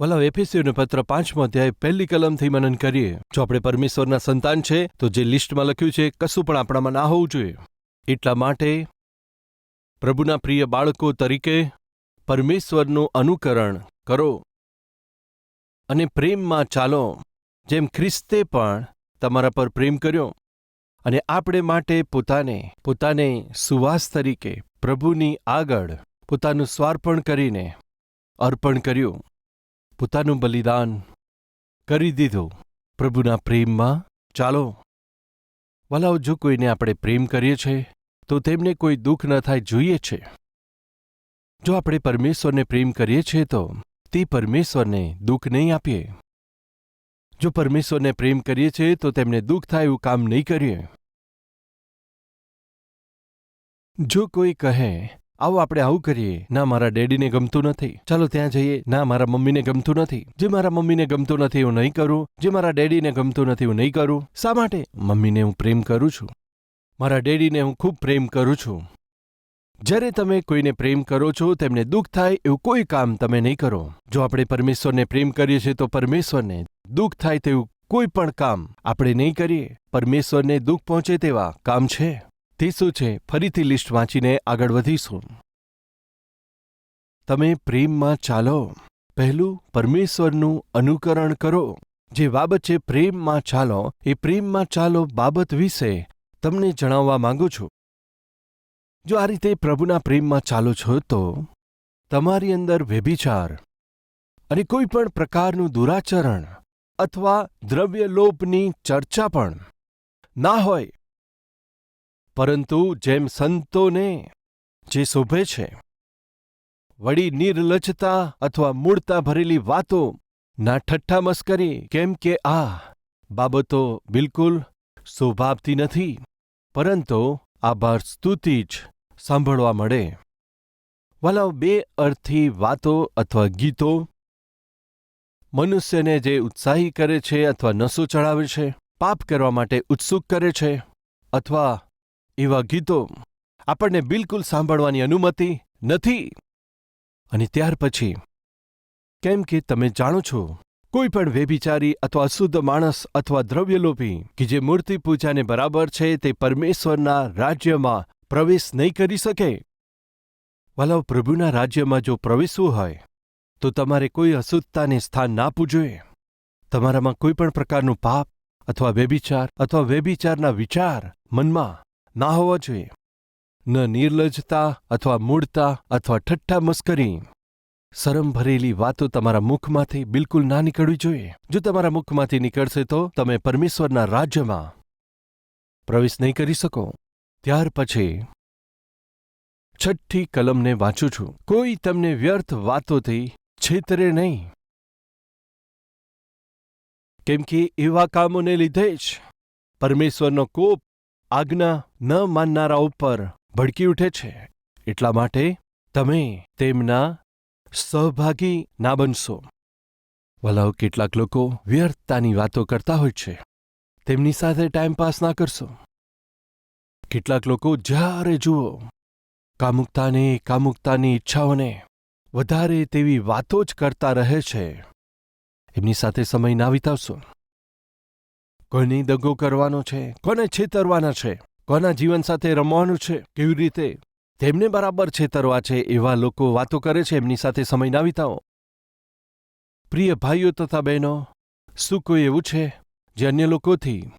વલ્લભ એફએસીઓનો પત્ર પાંચમો અધ્યાય પહેલી કલમથી મનન કરીએ. જો આપણે પરમેશ્વરના સંતાન છે, તો જે લિસ્ટમાં લખ્યું છે, કશું પણ આપણામાં ના હોવું જોઈએ. એટલા માટે પ્રભુના પ્રિય બાળકો તરીકે પરમેશ્વરનું અનુકરણ કરો અને પ્રેમમાં ચાલો, જેમ ખ્રિસ્તે પણ તમારા પર પ્રેમ કર્યો અને આપણે માટે પોતાને પોતાને સુવાસ તરીકે પ્રભુની આગળ પોતાનું સ્વાર્પણ કરીને અર્પણ કર્યું. પોતાનું બલિદાન કરી દીધું. પ્રભુના પ્રેમમાં ચાલો વલાઓ જો કોઈને આપણે પ્રેમ કરીએ છે, તો તેમને કોઈ દુઃખ ન થાય જોઈએ છે. જો આપણે પરમેશ્વરને પ્રેમ કરીએ છીએ તો તે પરમેશ્વરને દુઃખ નહીં આપીએ. જો પરમેશ્વરને પ્રેમ કરીએ છીએ તો તેમને દુઃખ થાય એવું કામ નહીં કરીએ. જો કોઈ કહે આવો આપણે આવું કરીએ. ના, મારા ડેડીને ગમતું નથી. ચાલો ત્યાં જઈએ. ના, મારા મમ્મીને ગમતું નથી. જે મારા મમ્મીને ગમતું નથી, હું નહીં કરું. જે મારા ડેડીને ગમતું નથી, હું નહીં કરું. શા માટે? મમ્મીને હું પ્રેમ કરું છું. મારા ડેડીને હું ખૂબ પ્રેમ કરું છું. જ્યારે તમે કોઈને પ્રેમ કરો છો, તેમને દુઃખ થાય એવું કોઈ કામ તમે નહીં કરો. જો આપણે પરમેશ્વરને પ્રેમ કરીએ છીએ, તો પરમેશ્વરને દુઃખ થાય તેવું કોઈ પણ કામ આપણે નહીં કરીએ. પરમેશ્વરને દુઃખ પહોંચે તેવા કામ છે. તે શું છે? ફરીથી લિસ્ટ વાંચીને આગળ વધીશું. તમે પ્રેમમાં ચાલો. પહેલું, પરમેશ્વરનું અનુકરણ કરો. જે બાબત છે પ્રેમમાં ચાલો, એ પ્રેમમાં ચાલો બાબત વિશે તમને જણાવવા માંગુ છું. જો આ રીતે પ્રભુના પ્રેમમાં ચાલો છો તો તમારી અંદર વ્યભિચાર અને કોઈ પણ પ્રકારનું દુરાચરણ અથવા દ્રવ્ય લોપની ચર્ચા પણ ના હોય પરંતુ જેમ સંતોને જે શોભે છે, વળી નિર્લજતા અથવા મૂળતા ભરેલી વાતો ના ઠઠ્ઠા મસ્કરી, કેમ કે આ બાબતો બિલકુલ શોભાવતી નથી, પરંતુ આભાર સ્તુતિ જ સાંભળવા મળે. વાલાઓ બે અર્થી વાતો અથવા ગીતો મનુષ્યને જે ઉત્સાહી કરે છે અથવા નસો ચડાવે છે, પાપ કરવા માટે ઉત્સુક કરે છે, અથવા એવા ગીતો આપણને બિલકુલ સાંભળવાની અનુમતિ નથી. અને ત્યાર પછી, કેમ કે તમે જાણો છો, કોઈ પણ વેભિચારી અથવા અશુદ્ધ માણસ અથવા દ્રવ્યલોભી કે જે મૂર્તિ પૂજાને બરાબર છે તે પરમેશ્વરના રાજ્યમાં પ્રવેશ નહીં કરી શકે. વલાવ પ્રભુના રાજ્યમાં જો પ્રવેશવું હોય, તો તમારે કોઈ અશુદ્ધતાને સ્થાન ના પૂજવે તમારામાં કોઈ પણ પ્રકારનું પાપ અથવા વેભિચાર અથવા વેભિચારના વિચાર મનમાં ના હોવા જોઈએ. ન નિર્લજતા અથવા મૂળતા અથવા ઠઠ્ઠા મસ્કરી. શરમ ભરેલી વાતો તમારા મુખમાંથી બિલકુલ ના નીકળવી જોઈએ. જો તમારા મુખમાંથી નીકળશે તો તમે પરમેશ્વરના રાજ્યમાં પ્રવેશ નહીં કરી શકો. ત્યાર પછી છઠ્ઠી કલમને વાંચું છું. કોઈ તમને વ્યર્થ વાતોથી છેતરે નહીં. કેમ કે એવા કામોને લીધે જ પરમેશ્વરનો કોપ આજ્ઞા ન માનનારા ઉપર ભડકી ઉઠે છે. એટલા માટે તમે તેમના સહભાગી ના બનશો. વલાવ કેટલાક લોકો વ્યર્થતાની વાતો કરતા હોય છે. તેમની સાથે ટાઈમપાસ ના કરશો. કેટલાક લોકો જ્યારે જુઓ, કામુકતાની કામુકતાની ઈચ્છાઓને વધારે તેવી વાતો જ કરતા રહે છે. એમની સાથે સમય ના વિતાવશો. કોની દગો કરવાનો છે? કોને છેતરવાના છે? કોના જીવન સાથે રમવાનું છે? કેવી રીતે? તેમને બરાબર છેતરવા છે એવા લોકો વાતો કરે છે એમની સાથે સમય ના વિતાવો. પ્રિય ભાઈઓ તથા બહેનો, શું કોઈ એવું છે જે અન્ય લોકોથી?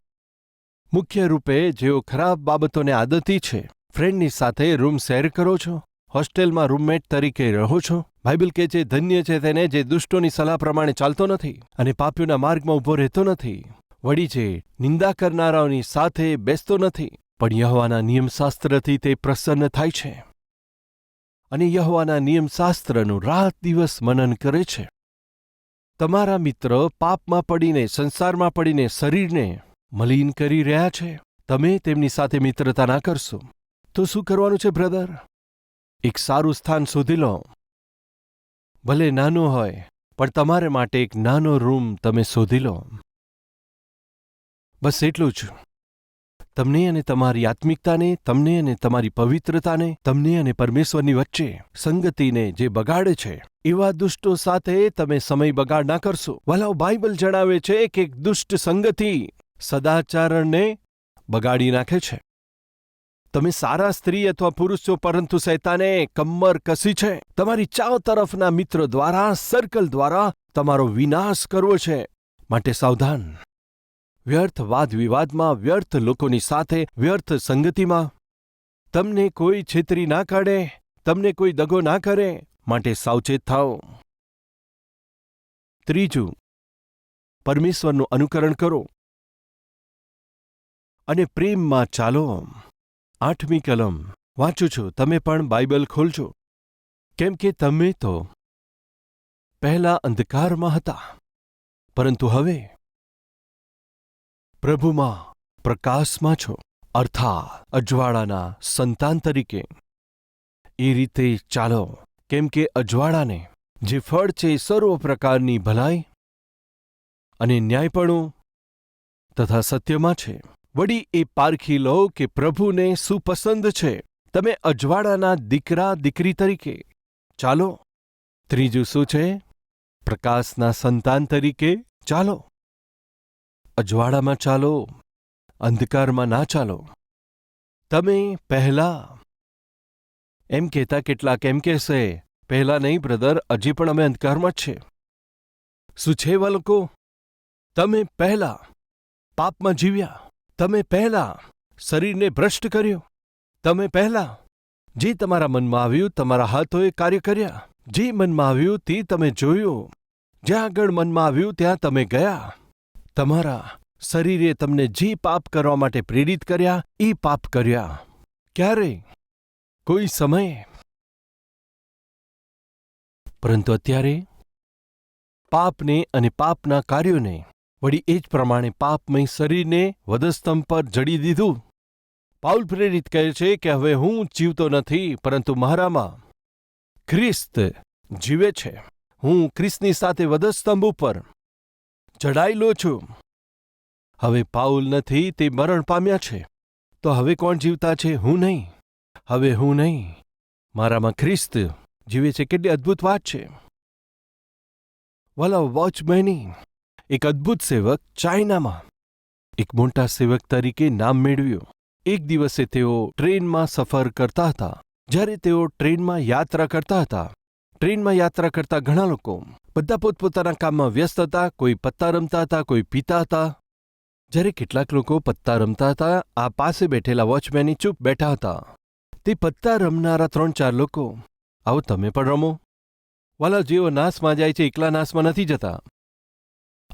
મુખ્ય રૂપે જેઓ ખરાબ બાબતોને આદતી છે, ફ્રેન્ડની સાથે રૂમ શેર કરો છો? હોસ્ટેલમાં રૂમમેટ તરીકે રહો છો? બાઇબલ કે જે ધન્ય છે તેને જે દુષ્ટોની સલાહ પ્રમાણે ચાલતો નથી અને પાપીઓના માર્ગમાં ઊભો રહેતો નથી. વળી જે નિંદા કરનારાઓની સાથે બેસતો નથી, પણ યહવાના નિયમશાસ્ત્રથી તે પ્રસન્ન થાય છે. અને યહવાના નિયમશાસ્ત્રનું રાત દિવસ મનન કરે છે. તમારા મિત્ર પાપમાં પડીને, સંસારમાં પડીને, શરીરને મલિન કરી રહ્યા છે. તમે તેમની સાથે મિત્રતા ના કરશો. તો શું કરવાનું છે, બ્રધર? એક સારું સ્થાન શોધી લો. ભલે નાનું હોય, પણ તમારે માટે એક નાનો રૂમ તમે શોધી લો. બસ એટલું જ. તમને અને તમારી આત્મિકતાને, તમને અને તમારી પવિત્રતાને, તમને અને પરમેશ્વરની વચ્ચે સંગતિને જે બગાડે છે, એવા દુષ્ટો સાથે તમે સમય બગાડ ના કરશો. વલાવ બાઇબલ જણાવે છે કે એક દુષ્ટ સંગતિ સદાચારણને બગાડી નાખે છે. તમે સારા સ્ત્રી અથવા પુરુષ છો પરંતુ સૈતાને કમર કસી છે. તમારી ચાવ તરફના મિત્રો દ્વારા સર્કલ દ્વારા તમારો વિનાશ કરવો છે. માટે સાવધાન. વ્યર્થ વાદવિવાદમાં વ્યર્થ લોકોની સાથે વ્યર્થ સંગતિમાં? તમને કોઈ છેતરી ના કાઢે? તમને કોઈ દગો ના કરે? માટે સાવચેત થાઓ. ત્રીજું, પરમેશ્વરનું અનુકરણ કરો અને પ્રેમમાં ચાલો. આઠમી કલમ, વાંચું છું, તમે પણ બાઇબલ ખોલજો. કેમ કે તમે તો પહેલા અંધકારમાં હતા. પરંતુ હવે પ્રભુમાં પ્રકાશમાં છો. અર્થાત અજવાળાના સંતાન તરીકે. એ રીતે ચાલો, કેમ કે અજવાળાને જે ફળ છે સર્વ પ્રકારની ભલાઈ અને ન્યાયપણું તથા સત્યમાં છે. વળી એ પારખી લો કે પ્રભુને સુપસંદ છે. તમે અજવાળાના દીકરા, દીકરી તરીકે. ચાલો, ત્રીજું શું છે? પ્રકાશના સંતાન તરીકે ચાલો. અજવાળામાં ચાલો, અંધકારમાં ના ચાલો. તમે પહેલા. એમ કહેતા કેટલાક એમ કહેશે, પહેલા નહીં, બ્રધર, હજી પણ અમે અંધકારમાં જ છે. શું છે એવા લોકો? તમે પહેલા. પાપમાં જીવ્યા. તમે પહેલા. શરીરને ભ્રષ્ટ કર્યો. તમે પહેલા. જે તમારા મનમાં આવ્યું, તમારા હાથોએ કાર્ય કર્યા. જે મનમાં આવ્યું, તે તમે જોયું. જ્યાં આગળ મનમાં આવ્યું, ત્યાં તમે ગયા. તમારા શરીરે તમને જે પાપ કરવા માટે પ્રેરિત કર્યા, એ પાપ કર્યા. ક્યારે કોઈ સમયે. પરંતુ અત્યારે, પાપને અને પાપના કાર્યોને વળી એ જ પ્રમાણે પાપમય શરીરને વધસ્તંભ પર જડી દીધું. પાઉલ પ્રેરિત કહે છે કે હવે હું જીવતો નથી, પરંતુ મારામાં ખ્રિસ્ત જીવે છે. હું ખ્રિસ્તની સાથે વધસ્તંભ ઉપર ચડાયેલો છું. હવે પાઉલ નથી તે મરણ પામ્યા છે. તો હવે કોણ જીવતા છે હું નહીં? હવે હું નહીં. મારામાં ખ્રિસ્ત જીવે છે. કેટલી અદ્ભુત વાત છે. વાલા વોચમેની, એક અદ્ભુત સેવક ચાઇનામાં, એક મોટા સેવક તરીકે નામ મેળવ્યું. એક દિવસે તેઓ ટ્રેનમાં સફર કરતા હતા. જ્યારે તેઓ ટ્રેનમાં યાત્રા કરતા હતા ટ્રેનમાં યાત્રા કરતા ઘણા લોકો બધા પોતપોતાના કામમાં વ્યસ્ત હતા, કોઈ પત્તા રમતા હતા, કોઈ પીતા હતા. જ્યારે કેટલાક લોકો પત્તા રમતા હતા, આ પાસે બેઠેલા વોચમેનની ચૂપ બેઠા હતા. તે પત્તા રમનારા ત્રણ ચાર લોકો, આવો તમે પણ રમો. વાલા, જેઓ નાશમાં જાય છે, એકલા નાશમાં નથી જતા.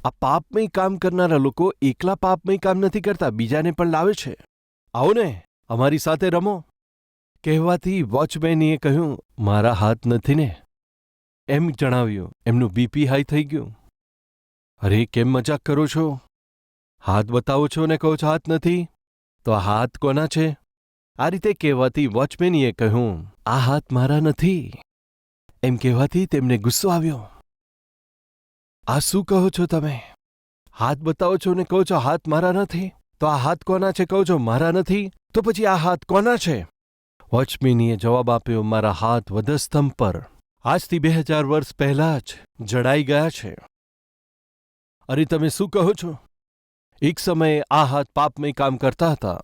આ પાપમય કામ કરનારા લોકો એકલા પાપમય કામ નથી કરતા, બીજાને પણ લાવે છે. આવો ને, અમારી સાથે રમો. કહેવાથી વોચમેનીએ કહ્યું, મારા હાથ નથી ને. એમ જણાવ્યું. એમનું બીપી હાઈ થઈ ગયું. અરે, કેમ મજાક કરો છો? હાથ બતાવો છો ને કહો છો હાથ નથી? તો આ હાથ કોના છે? આ રીતે કહેવાથી વોચમેનીએ કહ્યું, આ હાથ મારા નથી. એમ કહેવાથી તેમને ગુસ્સો આવ્યો. આ શું કહો છો તમે? હાથ બતાવો છો ને કહો છો હાથ મારા નથી? તો આ હાથ કોના છે? કહો છો મારા નથી? તો પછી આ હાથ કોના છે? વોચમેનીએ જવાબ આપ્યો, મારા હાથ વધસ્તંભ પર. આજથી બે હજાર વર્ષ પહેલા જ જડાઈ ગયા છે. અરે, તમે શું કહો છો? એક સમયે આ હાથ પાપમય કામ કરતા હતા.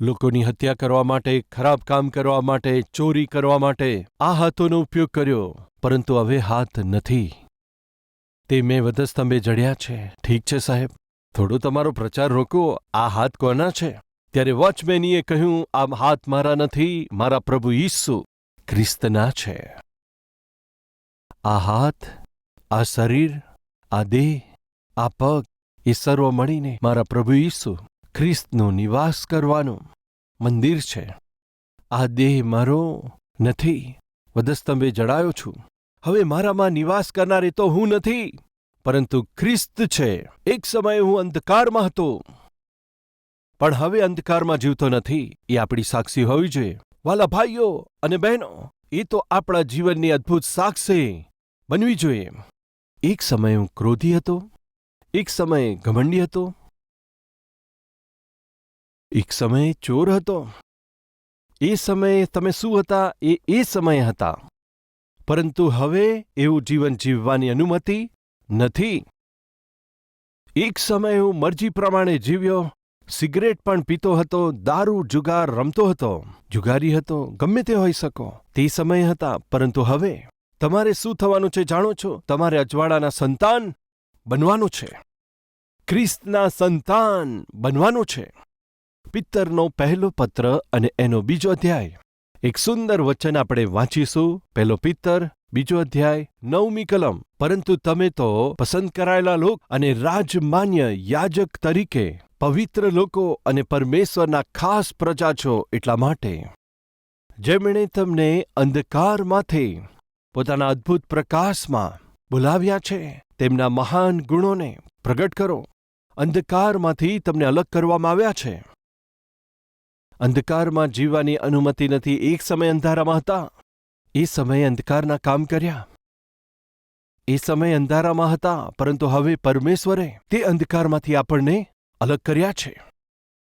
લોકોની હત્યા કરવા માટે, ખરાબ કામ કરવા માટે, ચોરી કરવા માટે આ હાથોનો ઉપયોગ કર્યો, પરંતુ હવે હાથ નથી. તે મેં વધસ્તંભે જડ્યા છે. ઠીક છે સાહેબ. થોડો તમારો પ્રચાર રોકો આ હાથ કોના છે? ત્યારે વોચમેનીએ કહ્યું આ હાથ મારા નથી, મારા પ્રભુ ઈસુ. ખ્રિસ્તના છે. આ હાથ, આ શરીર, આ દેહ, આ પગ, એ સર્વ મળીને મારા પ્રભુ ઈસુ ખ્રિસ્તનો નિવાસ કરવાનું મંદિર છે. આ દેહ મારો નથી વધસ્તંભે જડાયો છું. હવે મારામાં નિવાસ કરનારે તો હું નથી, પરંતુ ખ્રિસ્ત છે. એક સમયે હું અંધકારમાં હતો. પણ હવે અંધકારમાં જીવતો નથી, એ આપણી સાક્ષી હોવી જોઈએ. વાલા ભાઈઓ અને બહેનો, એ તો આપણા જીવનની અદ્ભુત સાક્ષી બનવી જોઈએ. એક સમયે હું ક્રોધી હતો, એક સમયે ઘમંડી હતો, એક સમયે ચોર હતો. એ સમયે તમે શું હતા? એ એ સમયે હતા. પરંતુ હવે એવું જીવન જીવવાની અનુમતિ નથી. એક સમયે હું મરજી પ્રમાણે જીવ્યો સિગરેટ પણ પીતો હતો, દારૂ, જુગાર રમતો હતો. જુગારી હતો, ગમે તે હોઈ શકો. તે સમય હતા, પરંતુ હવે? તમારે શું થવાનું છે જાણો છો? તમારે અજવાળાના સંતાન બનવાનું છે. ખ્રિસ્તના સંતાન બનવાનું છે. પિત્તરનો પહેલો પત્ર અને એનો બીજો અધ્યાય. એક સુંદર વચન આપણે વાંચીશું. પહેલો પિત્તર, બીજો અધ્યાય, નવમી કલમ. પરંતુ તમે તો પસંદ કરાયેલા લોક અને રાજમાન્ય યાજક તરીકે પવિત્ર લોકો અને પરમેશ્વરના ખાસ પ્રજા છો એટલા માટે. જેમણે તમને અંધકારમાંથી પોતાના અદ્ભુત પ્રકાશમાં બોલાવ્યા છે, તેમના મહાન ગુણોને પ્રગટ કરો. અંધકારમાંથી તમને અલગ કરવામાં આવ્યા છે. અંધકારમાં જીવવાની અનુમતિ નથી. એક સમય અંધારામાં હતા. એ સમયે અંધકારના કામ કર્યા. એ સમયે અંધારામાં હતા, પરંતુ હવે પરમેશ્વરે તે અંધકારમાંથી આપણને અલગ કર્યા છે.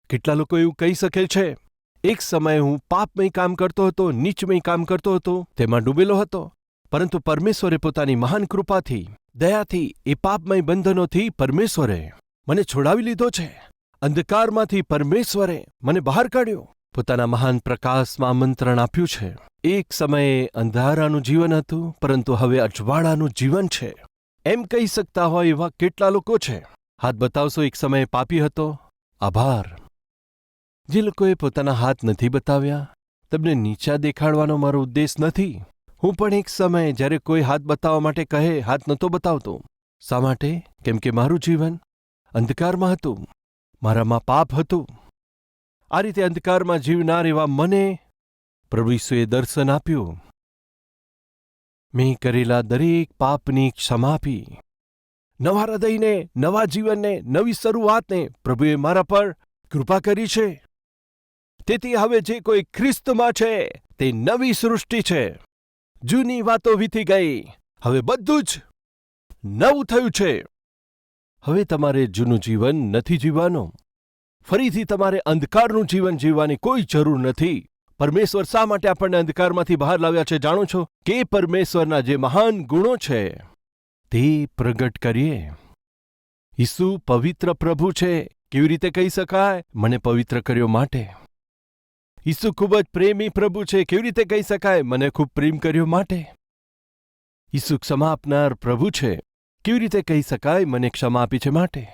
કેટલા લોકો એવું કહી શકે છે, એક સમયે હું પાપમય કામ કરતો હતો, નીચમય કામ કરતો હતો, તેમાં ડૂબેલો હતો. પરંતુ પરમેશ્વરે પોતાની મહાન કૃપાથી, દયાથી, એ પાપમય બંધનોથી પરમેશ્વરે મને છોડાવી લીધો છે. અંધકારમાંથી પરમેશ્વરે મને બહાર કાઢ્યો. પોતાના મહાન પ્રકાશમાં આમંત્રણ આપ્યું છે. એક સમયે અંધારાનું જીવન હતું, પરંતુ હવે અજવાળાનું જીવન છે. એમ કહી શકતા હોય એવા કેટલા લોકો છે. હાથ બતાવશો, એક સમયે પાપી હતો. આભાર. જે લોકોએ પોતાના હાથ નથી બતાવ્યા, તમને નીચા દેખાડવાનો મારો ઉદ્દેશ નથી. હું પણ એક સમયે જ્યારે કોઈ હાથ બતાવવા માટે કહે, હાથ નહોતો બતાવતો. શા માટે? કેમ કે મારું જીવન અંધકારમાં હતું. મારામાં પાપ હતું. આ રીતે અંધકારમાં જીવનાર એવા મને પ્રભુ ઈસુએ દર્શન આપ્યું. મેં કરેલા દરેક પાપની ક્ષમા આપી. નવા હૃદયને, નવા જીવનને, નવી શરૂઆતને પ્રભુએ મારા પર કૃપા કરી છે. તેથી હવે જે કોઈ ખ્રિસ્તમાં છે, તે નવી સૃષ્ટિ છે. જૂની વાતો વીતી ગઈ. હવે બધું જ નવું થયું છે. હવે તમારે જૂનું જીવન નથી જીવવાનું. ફરીથી તમારે અંધકારનું જીવન જીવવાની કોઈ જરૂર નથી. પરમેશ્વર શા માટે આપણને અંધકારમાંથી બહાર લાવ્યા છે જાણો છો? કે પરમેશ્વરના જે મહાન ગુણો છે, તે પ્રગટ કરીએ. ઈસુ પવિત્ર પ્રભુ છે. કેવી રીતે કહી શકાય? મને પવિત્ર કર્યો માટે. ઈસુ ખૂબ જ પ્રેમી પ્રભુ છે. કેવી રીતે કહી શકાય? મને ખૂબ પ્રેમ કર્યો માટે. ઈસુ ક્ષમા આપનાર પ્રભુ છે. કેવી રીતે કહી શકાય, મને ક્ષમા આપી છે માટે?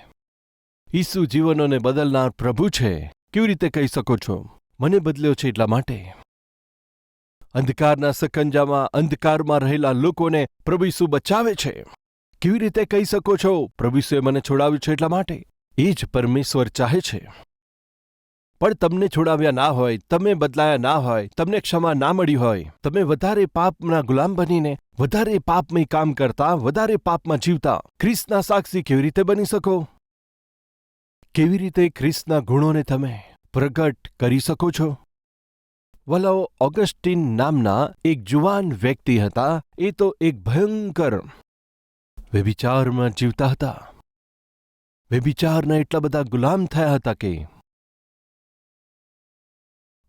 ઈસુ જીવનોને બદલનાર પ્રભુ છે. કેવી રીતે કહી શકો છો? મને બદલ્યો છે એટલા માટે. અંધકારના સકંજામાં, અંધકારમાં રહેલા લોકોને પ્રભુ ઈસુ બચાવે છે. કેવી રીતે કહી શકો છો? પ્રભુ ઈસુએ મને છોડાવ્યું છે એટલા માટે. એ જ પરમેશ્વર ચાહે છે. પણ તમને છોડાવ્યા ના હોય, તમે બદલાયા ના હોય, તમને ક્ષમા ના મળી હોય, તમે વધારે પાપના ગુલામ બનીને, વધારે પાપમય કામ કરતા, વધારે પાપમાં જીવતા, ખ્રિસ્તના સાક્ષી કેવી રીતે બની શકો? કેવી રીતે ખ્રિસ્તના ગુણોને તમે પ્રગટ કરી શકો છો? વલાઓ, ઓગસ્ટિન નામના એક જુવાન વ્યક્તિ હતા, એ તો એક ભયંકર વ્યભિચારમાં જીવતા હતા. વ્યભિચારના એટલા બધા ગુલામ થયા હતા કે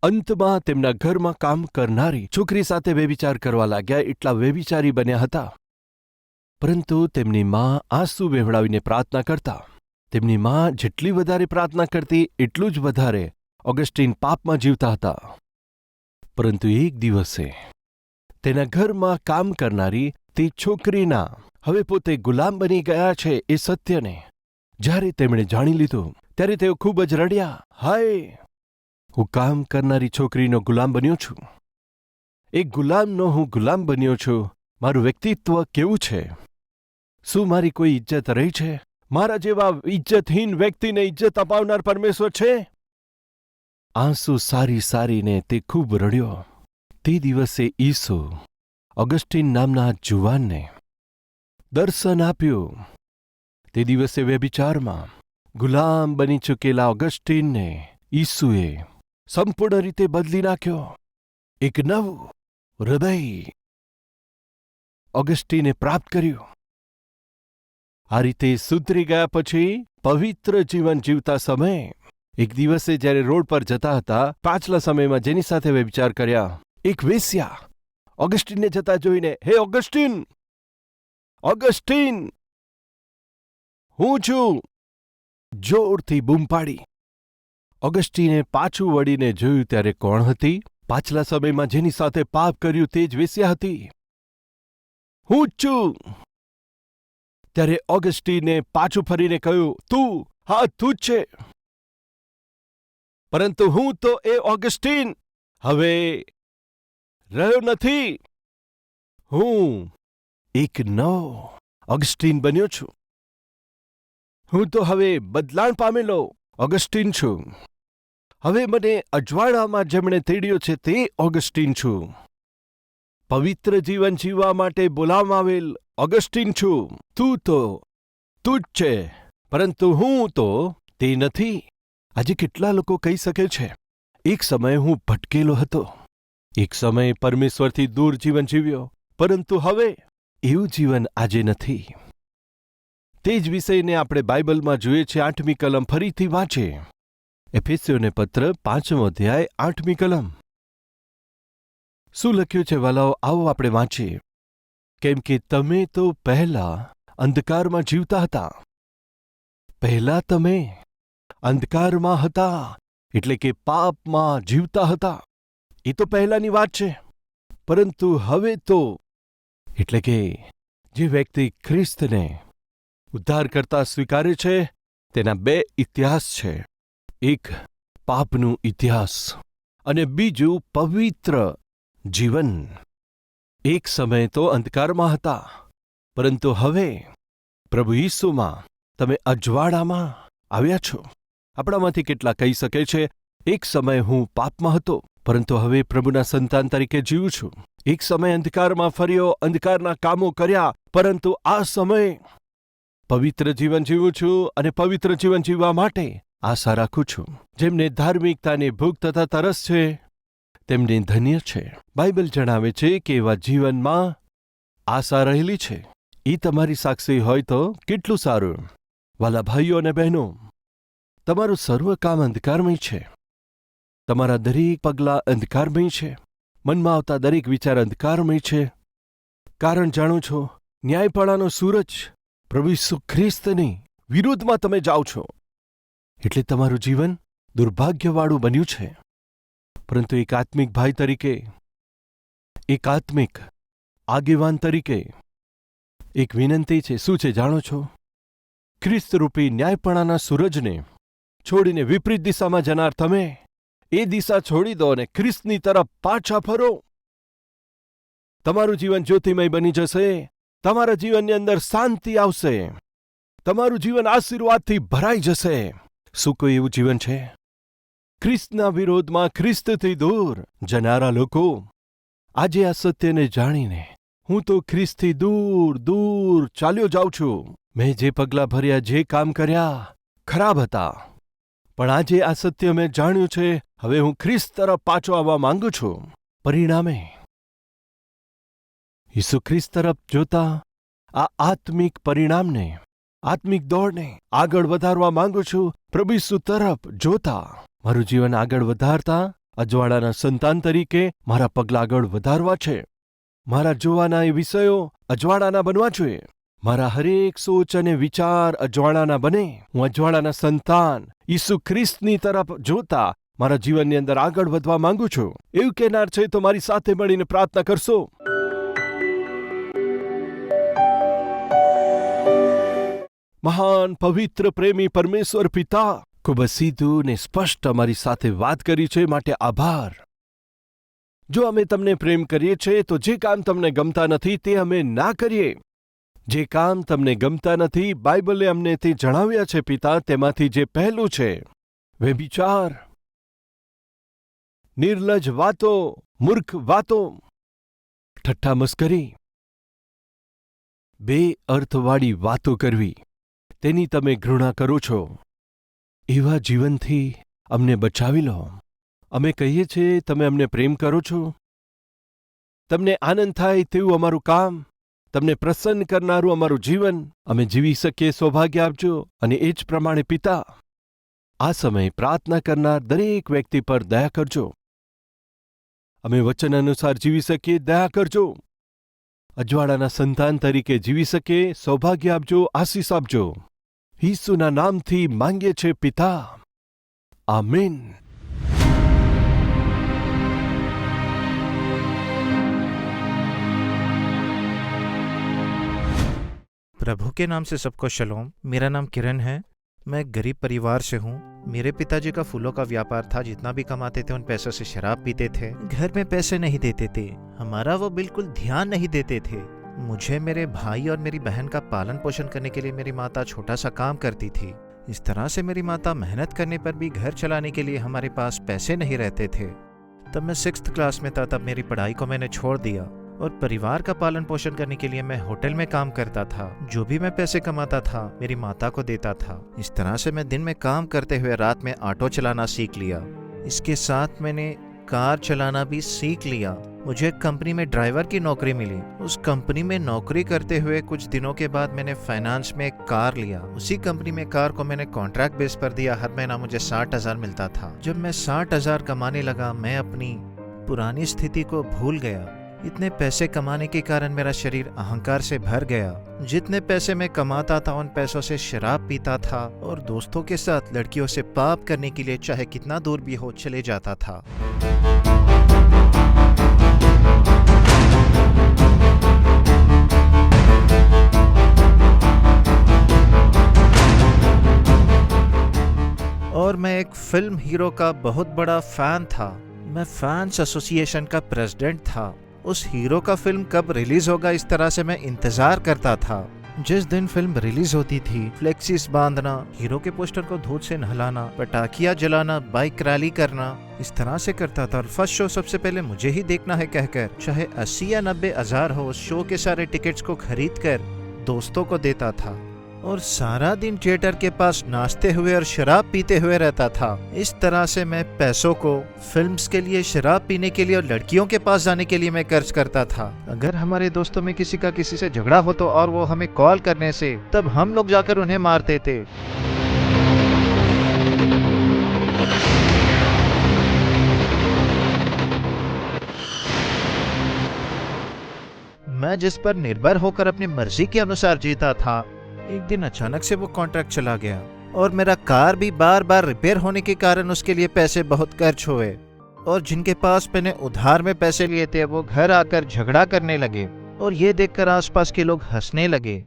અંતમાં તેમના ઘરમાં કામ કરનારી છોકરી સાથે વ્યભિચાર કરવા લાગ્યા, એટલા વ્યભિચારી બન્યા હતા. પરંતુ તેમની મા આંસુ વહેવડાવીને પ્રાર્થના કરતા. તેમની મા જેટલી વધારે પ્રાર્થના કરતી, એટલું જ વધારે ઓગસ્ટીન પાપમાં જીવતા હતા. પરંતુ એક દિવસે તેના ઘરમાં કામ કરનારી તે છોકરીના હવે પોતે ગુલામ બની ગયા છે એ સત્યને જ્યારે તેમણે જાણી લીધું, ત્યારે તેઓ ખૂબ જ રડ્યા. હાય! હું કામ કરનારી છોકરીનો ગુલામ બન્યો છું. એક ગુલામનો હું ગુલામ બન્યો છું. મારું વ્યક્તિત્વ કેવું છે? શું મારી કોઈ ઇજ્જત રહી છે? મારા જેવા ઇજ્જતહીન વ્યક્તિને ઇજ્જત અપાવનાર પરમેશ્વર છે? આંસુ સારી સારીને તે ખૂબ રડ્યો. તે દિવસે ઈસુ ઓગસ્ટિન નામના જુવાનને દર્શન આપ્યું. તે દિવસે વ્યભિચારમાં ગુલામ બની ચૂકેલા ઓગસ્ટિનને ઈસુએ સંપૂર્ણ રીતે બદલી નાખ્યો. એક નવું હૃદય ઓગસ્ટીને પ્રાપ્ત કર્યું. આ રીતે સુધરી ગયા પછી પવિત્ર જીવન જીવતા સમયે એક દિવસે જ્યારે રોડ પર જતા હતા, પાછલા સમયમાં જેની સાથે વિચાર કર્યા, એક વેસ્યા ઓગસ્ટીનને જતા જોઈને, હે ઓગસ્ટીન ઓગસ્ટીન હું છું! જોરથી બૂમ પાડી. ઓગસ્ટીને પાછું વળીને જોયું ત્યારે કોણ હતી? પાછલા સમયમાં જેની સાથે પાપ કર્યું તે જ વેસ્યા હતી. હું જ છું. ત્યારે ઓગસ્ટીને પાછું ફરીને કહ્યું, તું, હા, તું જ છે. પરંતુ હું તો એ ઓગસ્ટીન હવે રહ્યો નથી. હું એક નવ ઓગસ્ટીન બન્યો છું. હું તો હવે બદલાણ પામેલો. ઓગસ્ટીન છું. હવે મને અજવાળામાં જેમણે તેડ્યો છે તે ઓગસ્ટીન છું. પવિત્ર જીવન જીવવા માટે બોલાવવામાં આવેલ ઓગસ્ટીન છું. તું તો, તું જ છે, પરંતુ હું તો તે નથી. આજે કેટલા લોકો કહી શકે છે? એક સમયે હું ભટકેલો હતો. એક સમયે પરમેશ્વરથી દૂર જીવન જીવ્યો, પરંતુ હવે એવું જીવન આજે નથી. તે જ વિષયને આપણે બાઇબલમાં જોઈએ છીએ આઠમી કલમ ફરીથી વાંચે. એફેસીઓને પત્ર, પાંચમો અધ્યાય, આઠમી કલમ. શું લખ્યું છે વાલાઓ? આવો આપણે વાંચીએ. કેમ કે તમે તો પહેલા અંધકારમાં જીવતા હતા. પહેલા તમે અંધકારમાં હતા, એટલે કે પાપમાં જીવતા હતા. એ તો પહેલાની વાત છે. પરંતુ હવે તો, એટલે કે જે વ્યક્તિ ખ્રિસ્તને ઉદ્ધાર કરતા સ્વીકારે છે, તેના બે ઇતિહાસ છે. એક, પાપનું ઇતિહાસ અને બીજું, પવિત્ર જીવન. એક સમય તો અંધકારમાં હતા, પરંતુ હવે પ્રભુ ઈસુમાં તમે અજવાળામાં આવ્યા છો. આપણામાંથી કેટલા કહી શકે છે, એક સમય હું પાપમાં હતો, પરંતુ હવે પ્રભુના સંતાન તરીકે જીવું છું. એક સમય અંધકારમાં ફર્યો, અંધકારના કામો કર્યા, પરંતુ આ સમયે પવિત્ર જીવન જીવું છું અને પવિત્ર જીવન જીવવા માટે આશા રાખું છું. જેમને ધાર્મિકતાની ભૂખ તથા તરસ છે, તેમને ધન્ય છે. બાઇબલ જણાવે છે કે એવા જીવનમાં આશા રહેલી છે. એ તમારી સાક્ષી હોય તો કેટલું સારું. વાલા ભાઈઓ અને બહેનો, તમારું સર્વ કામ અંધકારમય છે. તમારા દરેક પગલાં અંધકારમય છે. મનમાં આવતા દરેક વિચાર અંધકારમય છે. કારણ જાણો છો, ન્યાયપાળાનો સૂરજ પ્રભુ ઈસુ ખ્રિસ્તની વિરુદ્ધમાં તમે જાઓ છો. એટલે તમારું જીવન દુર્ભાગ્યવાળું બન્યું છે. પરંતુ એક આત્મિક ભાઈ તરીકે, એક આત્મિક આગેવાન તરીકે, એક વિનંતી છે, શું છે જાણો છો? ખ્રિસ્તરૂપી ન્યાયપણાના સૂરજને છોડીને વિપરીત દિશામાં જનાર તમે એ દિશા છોડી દો અને ખ્રિસ્તની તરફ પાછા ફરો. તમારું જીવન જ્યોતિમય બની જશે. તમારા જીવનની અંદર શાંતિ આવશે. તમારું જીવન આશીર્વાદથી ભરાઈ જશે. શું કોઈ એવું જીવન છે? ખ્રિસ્તના વિરોધમાં ખ્રિસ્તથી દૂર જનારા લોકો. આજે આ સત્યને જાણીને હું તો ખ્રિસ્તથી દૂર દૂર ચાલ્યો જાઉં છું. મેં જે પગલાં ભર્યા, જે કામ કર્યા, ખરાબ હતા. પણ આજે આ સત્ય મેં જાણ્યું છે. હવે હું ખ્રિસ્ત તરફ પાછો આવવા માંગુ છું. પરિણામે ઈસુ ખ્રિસ્ત તરફ જોતા આ આત્મિક પરિણામને, આત્મિક દોડને આગળ વધારવા માંગુ છું. પ્રભુ ઈસુ તરફ જોતા મારું જીવન આગળ વધારતા અજવાળાના સંતાન તરીકે મારા પગલાં આગળ વધારવા છે. મારા જોવાના એ વિષયો અજવાળાના બનવા જોઈએ. મારા હરેક સોચ અને વિચાર અજવાળાના બને. હું અજવાળાના સંતાન ઈસુ ખ્રિસ્તની તરફ જોતા મારા જીવનની અંદર આગળ વધવા માંગુ છું. એવું કહેનાર છે, તો મારી સાથે મળીને પ્રાર્થના કરશો. મહાન પવિત્ર પ્રેમી પરમેશ્વર પિતા, ખૂબ જ સીધું ને સ્પષ્ટ અમારી સાથે વાત કરી છે, માટે આભાર. જો અમે તમને પ્રેમ કરીએ છીએ તો જે કામ તમને ગમતા નથી, તે અમે ના કરીએ. જે કામ તમને ગમતા નથી, બાઇબલે અમને તે જણાવ્યા છે, પિતા, તેમાંથી જે પહેલું છે, વ્યભિચાર. નિર્લજ વાતો, મૂર્ખ વાતો. ઠઠ્ઠા મસ્કરી. બે અર્થવાળી વાતો કરવી. તેની તમે ઘૃણા કરો છો. એવા જીવનથી અમને બચાવી લો. અમે કહીએ છીએ, તમે અમને પ્રેમ કરો છો. તમને આનંદ થાય તેવું અમારું કામ. તમને પ્રસન્ન કરનારું અમારું જીવન. અમે જીવી શકીએ સૌભાગ્ય આપજો અને એ જ પ્રમાણે પિતા. આ સમય પ્રાર્થના કરનાર દરેક વ્યક્તિ પર દયા કરજો. અમે વચન અનુસાર જીવી શકીએ, દયા કરજો. અજવાળાના સંતાન તરીકે જીવી શકીએ સૌભાગ્ય આપજો આશીષ આપજો ઈસુના નામથી માંગીએ છે પિતા આમીન प्रभु के नाम से सबको शलोम मेरा नाम किरण है मैं गरीब परिवार से हूँ। मेरे पिताजी का फूलों का व्यापार था, जितना भी कमाते थे, उन पैसों से शराब पीते थे। घर में पैसे नहीं देते थे। हमारा वो बिल्कुल ध्यान नहीं देते थे। मुझे मेरे भाई और मेरी बहन का पालन पोषण करने के लिए मेरी माता छोटा सा काम करती थी। इस तरह से मेरी माता मेहनत करने पर भी घर चलाने के लिए हमारे पास पैसे नहीं रहते थे। तब मैं सिक्स क्लास में था, तब मेरी पढ़ाई को मैंने छोड़ दिया। और परिवार का पालन पोषण करने के लिए मैं होटल में काम करता था, जो भी मैं पैसे कमाता था, मेरी माता को देता था। इस तरह से मैं दिन में काम करते हुए रात में ऑटो चलाना सीख लिया। इसके साथ मैंने कार चलाना भी सीख लिया। मुझे कंपनी में ड्राइवर की नौकरी मिली। उस कंपनी में नौकरी करते हुए कुछ दिनों के बाद मैंने फाइनेंस में कार लिया। उसी कंपनी में कार को मैंने कॉन्ट्रैक्ट बेस पर दिया। हर महीना मुझे साठ हज़ार मिलता था। जब मैं साठ हज़ार कमाने लगा, मैं अपनी पुरानी स्थिति को भूल गया। इतने पैसे कमाने के कारण मेरा शरीर अहंकार से भर गया। जितने पैसे मैं कमाता था, उन पैसों से शराब पीता था और दोस्तों के साथ लड़कियों से पाप करने के लिए चाहे कितना दूर भी हो चले जाता था। और मैं एक फ़िल्म हीरो का बहुत बड़ा फ़ैन था। मैं फैंस एसोसिएशन का प्रेसिडेंट था। उस हीरो का फ़िल्म कब रिलीज़ होगा इस तरह से मैं इंतज़ार करता था। जिस दिन फ़िल्म रिलीज़ होती थी, फ्लेक्सिस बांधना, हीरो के पोस्टर को धूप से नहलाना, पटाखिया जलाना, बाइक रैली करना, इस तरह से करता था। और फ़र्स्ट शो सबसे पहले मुझे ही देखना है कहकर, चाहे अस्सी या नब्बे हज़ार हो शो के सारे टिकट्स को खरीद कर दोस्तों को देता था। और सारा दिन थिएटर के पास नाचते हुए और शराब पीते हुए रहता था। इस तरह से मैं पैसों को, फिल्म्स के लिए, शराब पीने के लिए और लड़कियों के पास जाने के लिए मैं खर्च करता था। अगर हमारे दोस्तों में किसी का किसी से झगड़ा हो तो और वो हमें कॉल करने से, तब हम लोग जाकर उन्हें मारते थे। मैं जिस पर निर्भर होकर अपनी मर्ज़ी के अनुसार जीता था एक दिन अचानक से वो कॉन्ट्रैक्ट चला गया और मेरा कार भी बार बार रिपेयर होने के कारण उसके लिए पैसे बहुत खर्च हुए और जिनके पास मैंने उधार में पैसे लिए थे, वो घर आकर झगड़ा करने लगे और ये देखकर आसपास के लोग हंसने लगे।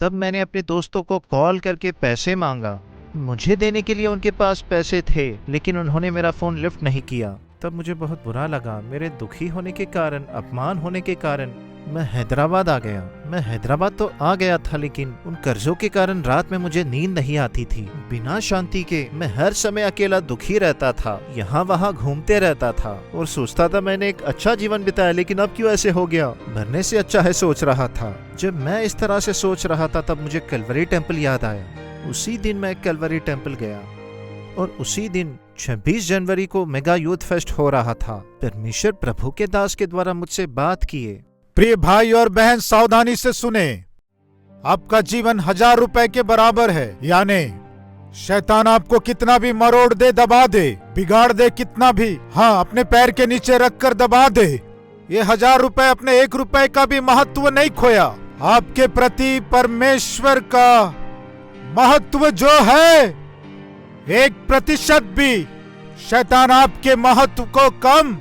तब मैंने अपने दोस्तों को कॉल करके पैसे मांगा। मुझे देने के लिए उनके पास पैसे थे, लेकिन उन्होंने मेरा फ़ोन लिफ्ट नहीं किया। तब मुझे बहुत बुरा लगा। मेरे दुखी होने के कारण, अपमान होने के कारण मैं हैदराबाद आ गया। मैं हैदराबाद तो आ गया था, लेकिन उन कर्जों के कारण रात में मुझे नींद नहीं आती थी। बिना शांति के मैं हर समय अकेला दुखी रहता था, यहाँ वहाँ घूमते रहता था और सोचता था मैंने एक अच्छा जीवन बिताया, लेकिन अब क्यों ऐसे हो गया? मरने से अच्छा है सोच रहा था। जब मैं इस तरह से सोच रहा था, तब मुझे कलवरी टेंपल याद आया। उसी दिन मैं कलवरी टेंपल गया और उसी दिन 26 जनवरी को मेगा यूथ फेस्ट हो रहा था। परमेश्वर प्रभु के दास के द्वारा मुझसे बात किए। प्रिय भाई और बहन, सावधानी से सुने। आपका जीवन हज़ार रुपए के बराबर है, यानी शैतान आपको कितना भी मरोड़ दे, दबा दे, बिगाड़ दे कितना भी। हाँ अपने पैर के नीचे रख कर दबा दे। ये हज़ार रुपए अपने एक रुपए का भी महत्व नहीं खोया। आपके प्रति परमेश्वर का महत्व जो है, एक प्रतिशत भी शैतान आपके महत्व को कम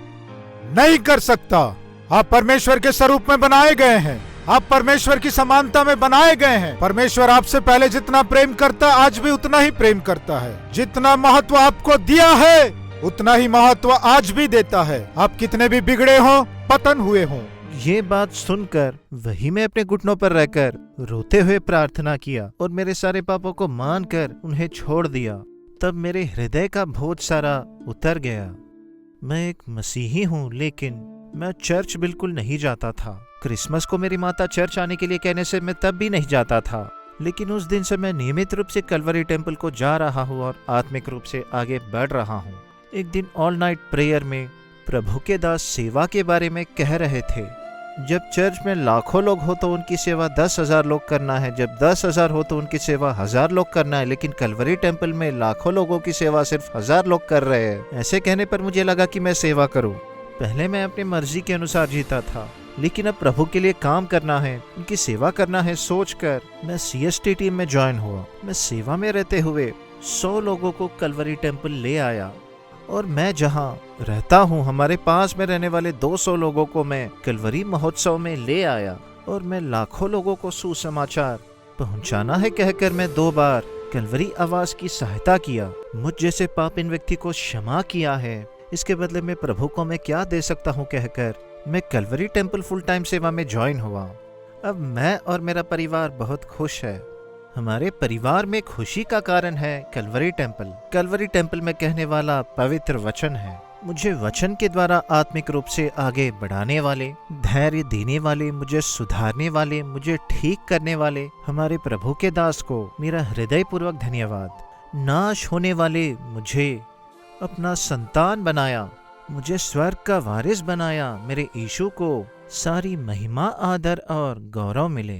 नहीं कर सकता। आप परमेश्वर के स्वरूप में बनाए गए हैं। आप परमेश्वर की समानता में बनाए गए हैं। परमेश्वर आपसे पहले जितना प्रेम करता, आज भी उतना ही प्रेम करता है। जितना महत्व आपको दिया है, उतना ही महत्व आज भी देता है। आप कितने भी बिगड़े हो, पतन हुए हों। ये बात सुनकर वही मैं अपने घुटनों पर रहकर रोते हुए प्रार्थना किया और मेरे सारे पापों को मानकर उन्हें छोड़ दिया। तब मेरे हृदय का बोझ सारा उतर गया। मैं एक मसीही हूँ, लेकिन मैं चर्च बिल्कुल नहीं जाता था। क्रिसमस को मेरी माता चर्च आने के लिए कहने से मैं तब भी नहीं जाता था। लेकिन उस दिन से मैं नियमित रूप से कलवरी टेंपल को जा रहा हूँ और आत्मिक रूप से आगे बढ़ रहा हूँ। एक दिन ऑल नाइट प्रेयर में प्रभु के दास सेवा के बारे में कह रहे थे। जब चर्च में लाखों लोग हो तो उनकी सेवा दस हज़ार लोग करना है। जब दस हज़ार हो तो उनकी सेवा हज़ार लोग करना है, लेकिन कलवरी टेंपल में लाखों लोगों की सेवा सिर्फ़ हज़ार लोग कर रहे हैं। ऐसे कहने पर मुझे लगा कि मैं सेवा करूँ। पहले मैं अपनी मर्ज़ी के अनुसार जीता था, लेकिन अब प्रभु के लिए काम करना है, उनकी सेवा करना है सोचकर मैं सीएसटी टीम में ज्वाइन हुआ। मैं सेवा में रहते हुए सौ लोगों को कलवरी टेंपल ले आया और मैं जहाँ रहता हूँ, हमारे पास में रहने वाले 200 लोगों को मैं कलवरी महोत्सव में ले आया और मैं लाखों लोगों को सुसमाचार पहुंचाना है कहकर मैं दो बार कलवरी आवाज़ की सहायता किया। मुझ जैसे पाप इन व्यक्ति को क्षमा किया है। इसके बदले में प्रभु को मैं क्या दे सकता हूँ कहकर मैं कलवरी टेंपल फुल टाइम सेवा में ज्वाइन हुआ। अब मैं और मेरा परिवार बहुत खुश है। हमारे परिवार में खुशी का कारण है कलवरी टेंपल कलवरी टेंपल में कहने वाला पवित्र वचन है। मुझे वचन के द्वारा आत्मिक रूप से आगे बढ़ाने वाले, धैर्य देने वाले, मुझे सुधारने वाले, मुझे ठीक करने वाले हमारे प्रभु के दास को मेरा हृदय पूर्वक धन्यवाद। नाश होने वाले मुझे अपना संतान बनाया, मुझे स्वर्ग का वारिस बनाया, मेरे यीशु को सारी महिमा, आदर और गौरव मिले।